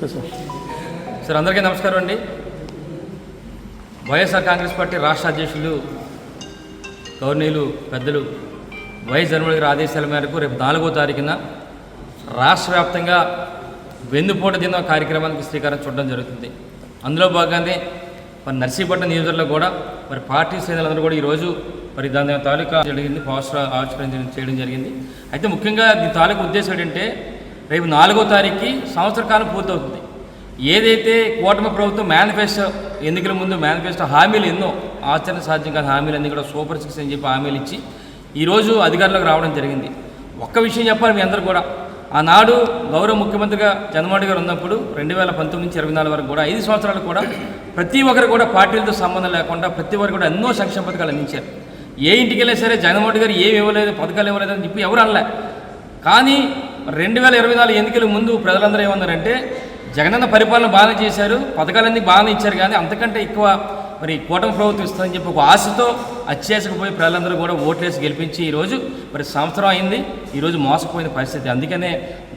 Okay sir sir అందరికీ నమస్కారం అండి. వైఎస్ఆర్ కాంగ్రెస్ పార్టీ రాష్ట్ర అధ్యక్షులు గవర్నీలు పెద్దలు వైఎస్ జగన్మోహన్ గారి ఆదేశాల మేరకు రేపు నాలుగో తారీఖున రాష్ట్ర వ్యాప్తంగా వెన్నుపోటు దినం కార్యక్రమానికి శ్రీకారం చుట్టడం జరుగుతుంది. అందులో భాగంగానే మరి నర్సీపట్నం నియోజకవర్గంలో కూడా మరి పార్టీ శ్రేణులందరూ కూడా ఈరోజు మరి దాని తాలూకా జరిగింది పోస్టర్ ఆవిష్కరించడం చేయడం జరిగింది. అయితే ముఖ్యంగా దీని తాలూకా ఉద్దేశం ఏంటంటే రేపు నాలుగో తారీఖుకి సంవత్సర కాలం పూర్తవుతుంది. ఏదైతే కూటమి ప్రభుత్వం మేనిఫెస్టో ఎన్నికల ముందు మేనిఫెస్టో హామీలు ఎన్నో ఆచరణ సాధ్యం కాని హామీలు అన్నీ కూడా సూపర్ సిక్స్ అని చెప్పి హామీలు ఇచ్చి ఈరోజు అధికారంలోకి రావడం జరిగింది. ఒక్క విషయం చెప్పాలి మీ అందరూ కూడా. ఆనాడు గౌరవ ముఖ్యమంత్రిగా చంద్రబాబు గారు ఉన్నప్పుడు రెండు వేల పంతొమ్మిది నుంచి ఇరవై నాలుగు వరకు కూడా ఐదు సంవత్సరాలు కూడా ప్రతి ఒక్కరు కూడా పార్టీలతో సంబంధం లేకుండా ప్రతి ఒక్కరు కూడా ఎన్నో సంక్షేమ పథకాలు అందించారు. ఏ ఇంటికి వెళ్ళినా సరే జగన్మోహన్ గారు ఏమి ఇవ్వలేదు పథకాలు ఇవ్వలేదు అని చెప్పి ఎవరు అనలే. కానీ రెండు వేల ఇరవై నాలుగు ఎన్నికల ముందు ప్రజలందరూ ఏమన్నారంటే జగనన్న పరిపాలన బాగానే చేశారు పథకాలన్నీ బాగానే ఇచ్చారు కానీ అంతకంటే ఎక్కువ మరి కూటమి ప్రభుత్వం ఇస్తుందని చెప్పి ఒక ఆశతో అత్యాశకపోయి ప్రజలందరూ కూడా ఓట్లేసి గెలిపించి ఈరోజు మరి సంవత్సరం అయింది ఈరోజు మోసపోయిన పరిస్థితి. అందుకనే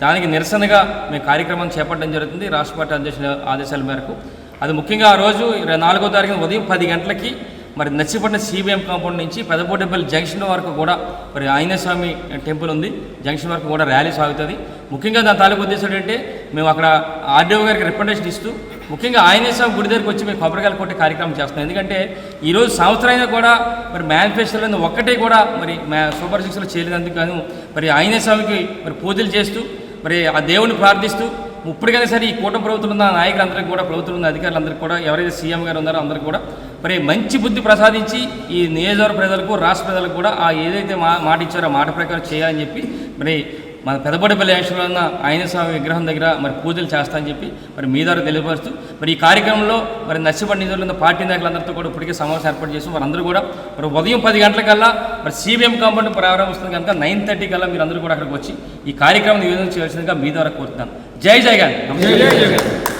దానికి నిరసనగా మేము కార్యక్రమం చేపట్టడం జరుగుతుంది రాష్ట్ర పార్టీ అధ్యక్షుల ఆదేశాల మేరకు. అది ముఖ్యంగా ఆ రోజు ఇరవై నాలుగో తారీఖున ఉదయం పది గంటలకి మరి నచ్చిపట్నం సిబిఎం కాంపౌండ్ నుంచి పెదపోటపల్లి జంక్షన్ వరకు కూడా మరి ఆంజనేయస్వామి టెంపుల్ ఉంది. జంక్షన్ వరకు కూడా ర్యాలీ సాగుతుంది. ముఖ్యంగా దాని తాలూకు ఉద్దేశం ఏంటంటే మేము అక్కడ ఆర్డీఓ గారికి రిప్రజెంటేషన్ ఇస్తూ ముఖ్యంగా ఆంజనేయస్వామి గుడి దగ్గరికి వచ్చి మేము కొబ్బరికాయలు కొట్టే కార్యక్రమం చేస్తున్నాం. ఎందుకంటే ఈరోజు సంవత్సరమైనా కూడా మరి మేనిఫెస్టోలో ఒక్కటే కూడా మరి మే సూపర్ సిక్స్లో చేయలేనందుకు కాను మరి ఆంజనేయస్వామికి మరి పూజలు చేస్తూ మరి ఆ దేవుని ప్రార్థిస్తూ ఇప్పటికైనా సరే ఈ కూటమి ప్రభుత్వం ఉన్న నాయకులందరికీ కూడా ప్రభుత్వం ఉన్న అధికారులందరికీ కూడా ఎవరైతే సీఎం గారు ఉన్నారో అందరికీ కూడా మరి మంచి బుద్ధి ప్రసాదించి ఈ నియోజకవర్గ ప్రజలకు రాష్ట్ర ప్రజలకు కూడా ఆ ఏదైతే మా మాట ఇచ్చారో మాట ప్రకారం చేయాలని చెప్పి మరి మన పెదపడిపల్లి యాక్షన్లో ఉన్న ఆయన స్వామి విగ్రహం దగ్గర మరి పూజలు చేస్తానని చెప్పి మరి మీ ద్వారా తెలియపరుస్తూ మరి ఈ కార్యక్రమంలో మరి నర్సిపడి నిధులు ఉన్న పార్టీ నాయకులందరితో కూడా ఇప్పటికే సమావేశం ఏర్పాటు చేసి వారందరూ కూడా మరి ఉదయం పది గంటలకల్లా మరి సిబిఎం కాంపౌండ్ ప్రారంభిస్తుంది కనుక నైన్ థర్టీ కల్లా మీరు అందరూ కూడా అక్కడికి వచ్చి ఈ కార్యక్రమం నివేదన చేయాల్సిందిగా మీ ద్వారా కోరుతున్నాను. జై జై గాంధీ